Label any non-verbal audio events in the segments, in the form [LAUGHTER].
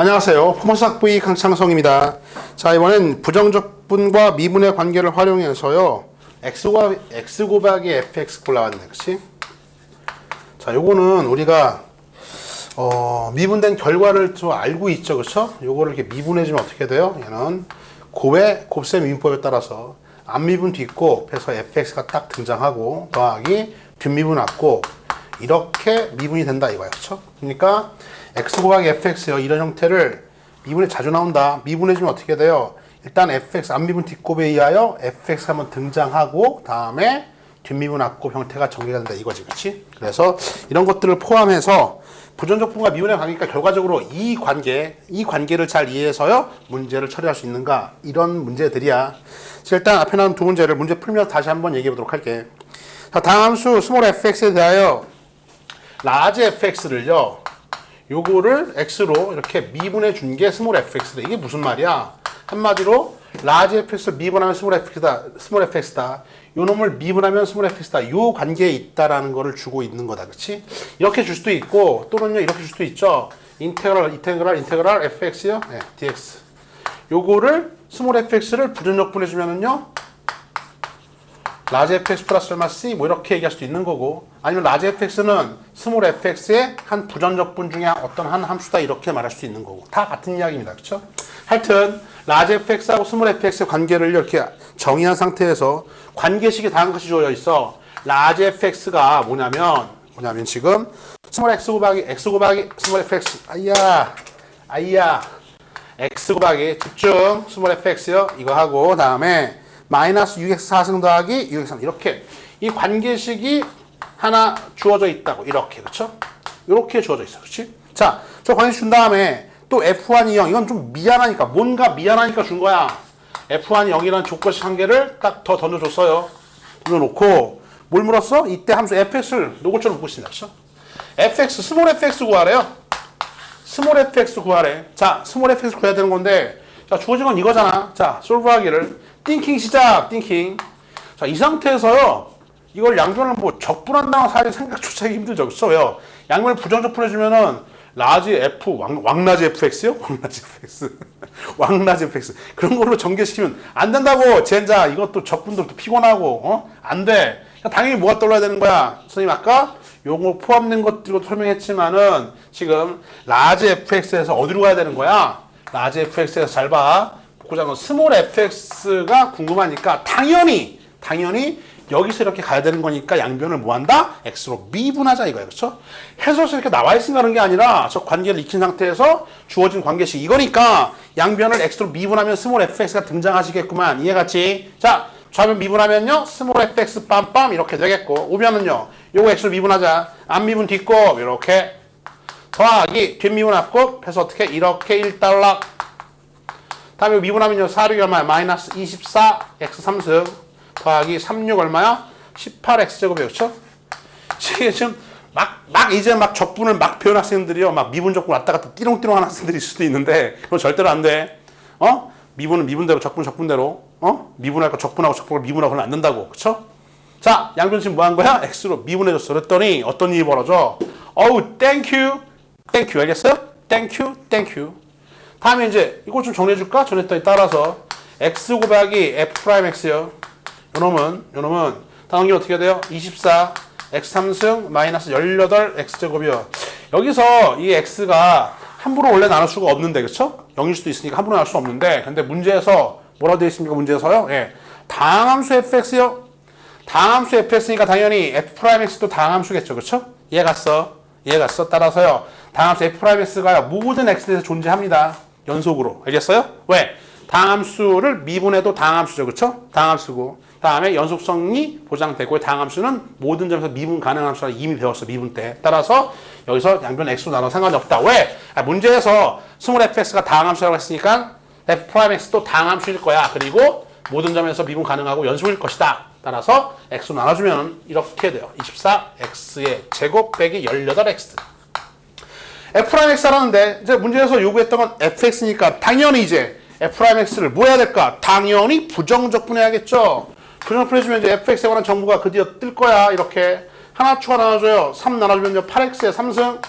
안녕하세요. 포머스학부의 강창성입니다. 자, 이번엔 부정적분과 미분의 관계를 활용해서요. x가 x 곱하기 fx 골라왔네. 그치? 자, 요거는 우리가 어, 미분된 결과를 좀 알고 있죠. 그쵸? 요거를 이렇게 미분해주면 어떻게 돼요? 얘는 곱의 곱셈 미분법에 따라서 앞미분 뒷곱 해서 fx가 딱 등장하고 더하기 뒷미분 앞곱 이렇게 미분이 된다 이거야. 그쵸? 그러니까 x 곱하기 fx요. 이런 형태를 미분에 자주 나온다. 미분해주면 어떻게 돼요? 일단 fx 앞미분 뒷곱에 의하여 fx 한번 등장하고 다음에 뒷미분 앞곱 형태가 전개가 된다 이거지. 그렇지? 그래서 이런 것들을 포함해서 부정적분과 미분의 관계니까 결과적으로 이 관계, 이 관계를 잘 이해해서요 문제를 처리할 수 있는가 이런 문제들이야. 자, 일단 앞에 나온 두 문제를 문제 풀면서 다시 한번 얘기해 보도록 할게. 자, 다음 함수 스몰 fx에 대하여 라지 fx를요. 요거를 x로 이렇게 미분해 준 게 스몰 fx다. 이게 무슨 말이야? 한마디로 라지 fx를 미분하면 스몰 fx다. 스몰 fx다. 요 놈을 미분하면 스몰 fx다. 요 관계에 있다라는 거를 주고 있는 거다. 그렇지? 이렇게 줄 수도 있고 또는요 이렇게 줄 수도 있죠. 인테그랄 인테그랄 인테그랄 fx요. 네, dx. 요거를 스몰 fx를 부정적분해 주면은요 라지 fx 플러스 얼마 c 뭐 이렇게 얘기할 수도 있는 거고. 아니면 라지 fx는 스몰 fx의 한 부전적분 중에 어떤 한 함수다 이렇게 말할 수 있는 거고. 다 같은 이야기입니다. 그렇죠? 하여튼 라지 fx하고 스몰 fx의 관계를 이렇게 정의한 상태에서 관계식이 다음 것이 주어져 있어. 라지 fx가 뭐냐면 뭐냐면 지금 스몰 x 곱하기 x 곱하기 스몰 fx 아이야 아이야. X 곱하기 집중 스몰 fx요. 이거 하고 다음에 마이너스 6x 4승 더하기 6x 3 이렇게. 이 관계식이 하나 주어져 있다고. 이렇게. 그렇죠? 이렇게 주어져 있어. 그렇지? 자, 저 관계식 준 다음에 또 F1이 0 이건 좀 미안하니까. 뭔가 미안하니까 준 거야. F1이 0이라는 조건식 한 개를 딱 더 던져줬어요. 던져놓고 뭘 물었어? 이때 함수 fx를 노골적으로 묻고 있습니다. 그렇죠? fx 스몰 fx 구하래요. 스몰 fx 구하래. 자, 스몰 fx 구해야 되는 건데, 자, 주어진 건 이거잖아. 자, 솔브하기를. 띵킹 시작, 띵킹. 자, 이 상태에서요, 이걸 양변을 뭐 적분한다고 사실 생각조차 힘들죠. 왜요? 양변을 부정적분해주면은, 라지 f, 왕, 왕라지 fx요? [LAUGHS] 왕라지 fx. [LAUGHS] 왕라지 fx. 그런 걸로 전개시키면 안 된다고, 젠자. 이것도 적분도 또 피곤하고, 어? 안 돼. 당연히 뭐가 떠올라야 되는 거야? 선생님 아까 요거 포함된 것들로 설명했지만은 지금 라지 fx에서 어디로 가야 되는 거야? 라지 fx에서 잘 봐. 복구장은 스몰 fx가 궁금하니까 당연히 당연히 여기서 이렇게 가야 되는 거니까 양변을 뭐 한다? x로 미분하자 이거야. 그렇죠? 해설에서 이렇게 나와 있으니까 그런 게 아니라 저 관계를 익힌 상태에서 주어진 관계식 이거니까 양변을 x로 미분하면 스몰 fx가 등장하시겠구만. 이해갔지? 자, 좌변 미분하면요 스몰 fx 빰빰 이렇게 되겠고 우변은요 요거 x로 미분하자 앞미분 뒷곱 이렇게 더하기 뒷미분 앞곱 해서 어떻게 이렇게 1달러 다음에 미분하면요 4, 6 얼마야 마이너스 24 x 3승 더하기 36 얼마야 18 x 제곱이에요 그쵸? 지금 막, 막 이제 막 적분을 막 배운 학생들이요 막 미분 적분 왔다 갔다 띠롱띠롱 하는 학생들이 있을 수도 있는데 그건 절대로 안돼 어? 미분은 미분대로 적분 적분대로 어? 미분할 거 적분하고 적분을 미분하고 는 안 된다고 그쵸? 자 양변 지금 뭐 한 거야? x로 미분해줬어 그랬더니 어떤 일이 벌어져? 어우 땡큐 땡큐 알겠어요? 땡큐 땡큐 다음에 이제 이거 좀 정리해줄까? 전했더니 따라서 x 곱하기 f 프라임 x요 요놈은 요놈은 당연히 어떻게 돼요? 24 x 3승 마이너스 18 x 제곱이요 여기서 이 x가 함부로 원래 나눌 수가 없는데 그쵸? 0일 수도 있으니까 함부로 나눌 수 없는데 근데 문제에서 뭐라고 되어 있습니까 문제에서요? 예. 다항함수 fx요 다항함수 fx니까 당연히 f 프라임 x도 다항함수겠죠 그쵸? 이해 갔어? 이해 갔어? 따라서요 다항함수 f 프라임 x가 모든 x에 대해서 존재합니다. 연속으로. 알겠어요? 왜? 다항함수를 미분해도 다항함수죠. 그쵸? 다항함수고. 다음에 연속성이 보장되고 다항함수는 모든 점에서 미분 가능한 함수라 이미 배웠어 미분 때. 따라서 여기서 양변 x로 나눠 상관이 없다. 왜? 아, 문제에서 스몰 fx가 다항함수라고 했으니까 f 프라임 x도 다항함수일 거야. 그리고 모든 점에서 미분 가능하고 연속일 것이다. 따라서 x로 나눠주면 이렇게 돼요. 24x의 제곱 빼기 18x f'x 하라는데 이제 문제에서 요구했던 건 fx니까 당연히 이제 f'x를 뭐 해야 될까? 당연히 부정적분해야겠죠. 부정적분해주면 이제 fx에 관한 정보가 드디어 뜰 거야. 이렇게 하나 추가 나눠줘요. 3 나눠주면 이제 8x에 3승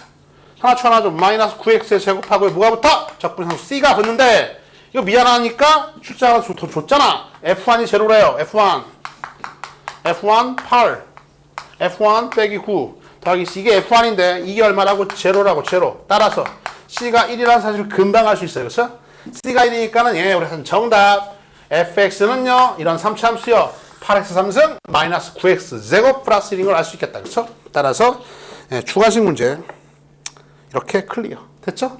하나 쳐 하나 좀 마이너스 9x의 제곱하고 뭐가 붙어? 적분상수 c가 붙는데 이거 미안하니까 숫자가 더 줬잖아. f1이 제로래요. f1. f1 8. f1 빼기 9. 더하기 c. 이게 f1인데 이게 얼마라고? 제로라고 제로. 따라서 c가 1이라는 사실을 금방 알 수 있어요. 그렇죠? c가 1이니까는 예, 우리 정답. fx는요. 이런 3차함수요. 8x 3승 마이너스 9x 제곱 플러스 1인 걸 알 수 있겠다. 그렇죠? 따라서 예, 추가식 문제 이렇게 클리어. 됐죠?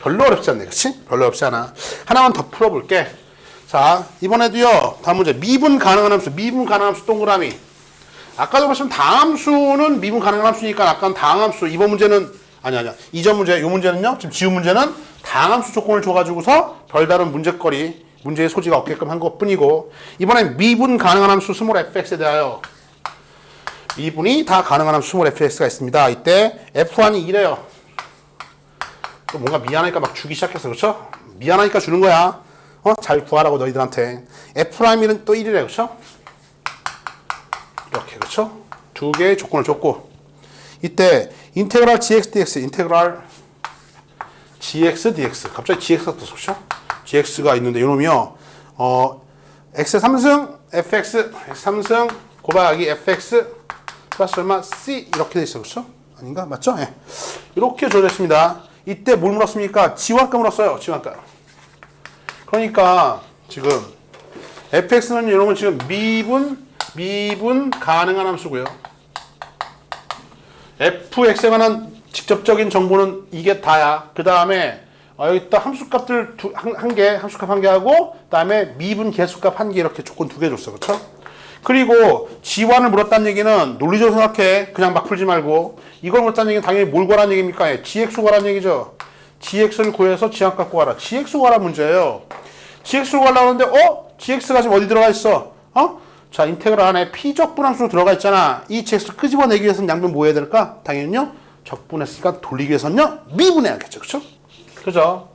별로 어렵지 않네. 그치? 별로 어렵지 않아. 하나만 더 풀어볼게. 자, 이번에도요. 다음 문제. 미분 가능한 함수. 미분 가능한 함수 동그라미. 아까도 보시면 다함수는 미분 가능한 함수니까 아까는 다함수. 이번 문제는 아니 아니야. 이전 문제, 요 문제는요. 지금 지우 문제는 다함수 조건을 줘 가지고서 별다른 문제거리, 문제의 소지가 없게끔 한 것뿐이고 이번엔 미분 가능한 함수 스몰 fx에 대하여 미분이 다 가능한 함수 스몰 fx가 있습니다. 이때 f1이 2래요. 또 뭔가 미안하니까 막 주기 시작했어. 그렇죠? 미안하니까 주는 거야. 어? 잘 구하라고 너희들한테. F'은 또 1이래. 그렇죠? 이렇게. 그렇죠? 두 개의 조건을 줬고 이때 인테그랄 gx dx 인테그랄 gx dx 갑자기 gx가. 그렇죠? gx가 있는데 이놈이요. 어 x 3승 fx x 3승 곱하기 fx 플러스 얼마 c 이렇게 돼 있어. 그렇죠? 아닌가? 맞죠? 예. 이렇게 줘졌습니다. 이때 뭘 물었습니까? 지원가 물었어요. 지원가. 그러니까 지금 fx는 여러분 지금 미분 미분 가능한 함수고요. fx에 관한 직접적인 정보는 이게 다야. 그 다음에 어, 여기 또 함수값들 두, 한, 한 개, 함수값 한 개 하고, 그 다음에 미분 개수값 한 개 이렇게 조건 두 개 줬어. 그쵸? 그리고 지환을 물었다는 얘기는 논리적으로 생각해. 그냥 막 풀지 말고. 이걸 물었다는 얘기는 당연히 뭘 구하라는 얘기입니까? 예, gx 구하라는 얘기죠. gx를 구해서 지환값 구하라. gx 구하라 문제예요. gx를 구하려고 하는데, 어? gx가 지금 어디 들어가 있어? 어? 자, 인테그랄 안에 p적 분함수로 들어가 있잖아. 이 gx를 끄집어내기 위해서는 양변 뭐 해야 될까? 당연히요. 적분했으니까 돌리기 위해서는요. 미분해야겠죠. 그쵸? 그죠?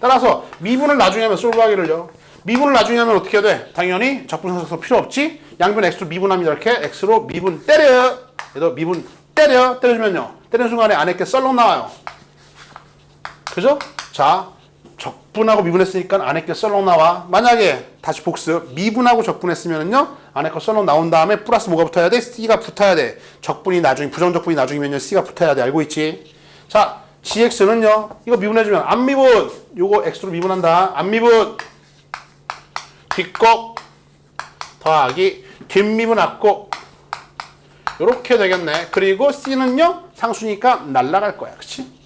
따라서 미분을 나중에 하면 솔브하기를요. 미분을 나중에 하면 어떻게 해야 돼? 당연히 적분상수 필요 없지. 양변 x로 미분합니다. 이렇게 x로 미분 때려. 얘도 미분 때려. 때려주면요. 때리는 순간에 안에 게 썰렁 나와요. 그죠? 자, 적분하고 미분했으니까 게 썰렁 나와. 만약에 다시 복습 미분하고 적분했으면은요 거 썰렁 나온 다음에 플러스 뭐가 붙어야 돼? c가 붙어야 돼. 적분이 나중에 부정적분이 나중이면요 c가 붙어야 돼. 알고 있지? 자, gx는요 이거 미분해주면 안 미분 요거 x로 미분한다. 안 미분 뒷곡 더하기 뒷미분 앞곡 요렇게 되겠네. 그리고 c는요 상수니까 날라갈 거야. 그치?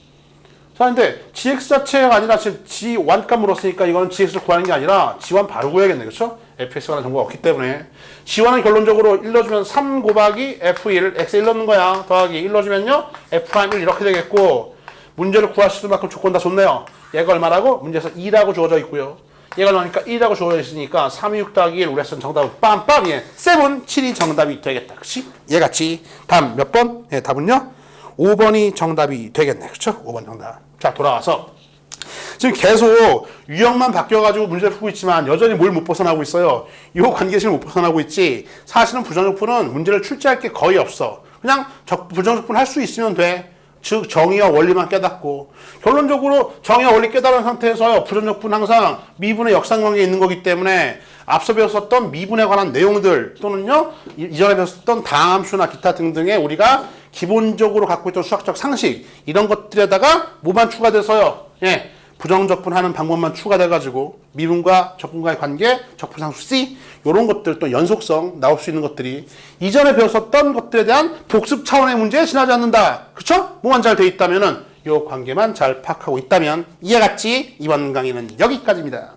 자, 근데 gx 자체가 아니라 지금 g1 값 물었으니까 이거는 gx를 구하는 게 아니라 g1 바로 구해야겠네. 그렇죠? fx에 관한 정보가 없기 때문에 g1은 결론적으로 1 넣어주면 3 곱하기 f1 x에 1 넣는 거야. 더하기 1 넣어주면요 f'1 이렇게 되겠고 문제를 구하실 만큼 조건 다 좋네요. 얘가 얼마라고? 문제에서 2라고 주어져 있고요. 얘가 나오니까 1이라고 주어져 있으니까 3, 6 더하기 1 우리가 쓴 정답은 빰빰 예. 7, 7이 정답이 되겠다. 그치? 얘같이 다음 몇 번? 예, 답은요? 5번이 정답이 되겠네. 그쵸? 5번 정답. 자, 돌아와서. 지금 계속 유형만 바뀌어가지고 문제 를 풀고 있지만 여전히 뭘 못 벗어나고 있어요. 이 관계식을 못 벗어나고 있지. 사실은 부정적분은 문제를 출제할 게 거의 없어. 그냥 적- 부정적분 할 수 있으면 돼. 즉 정의와 원리만 깨닫고 결론적으로 정의와 원리 깨달은 상태에서 부정적분 항상 미분의 역상관계에 있는 거기 때문에 앞서 배웠었던 미분에 관한 내용들 또는요 이- 이전에 배웠었던 다함수나 기타 등등의 우리가 기본적으로 갖고 있던 수학적 상식 이런 것들에다가 뭐만 추가돼서요 예 부정적분하는 방법만 추가돼가지고 미분과 적분과의 관계, 적분상수 C 이런 것들 또 연속성 나올 수 있는 것들이 이전에 배웠었던 것들에 대한 복습 차원의 문제에 지나지 않는다. 그렇죠? 뭐만 잘 돼 있다면은 요 관계만 잘 파악하고 있다면 이해 갔지? 이번 강의는 여기까지입니다.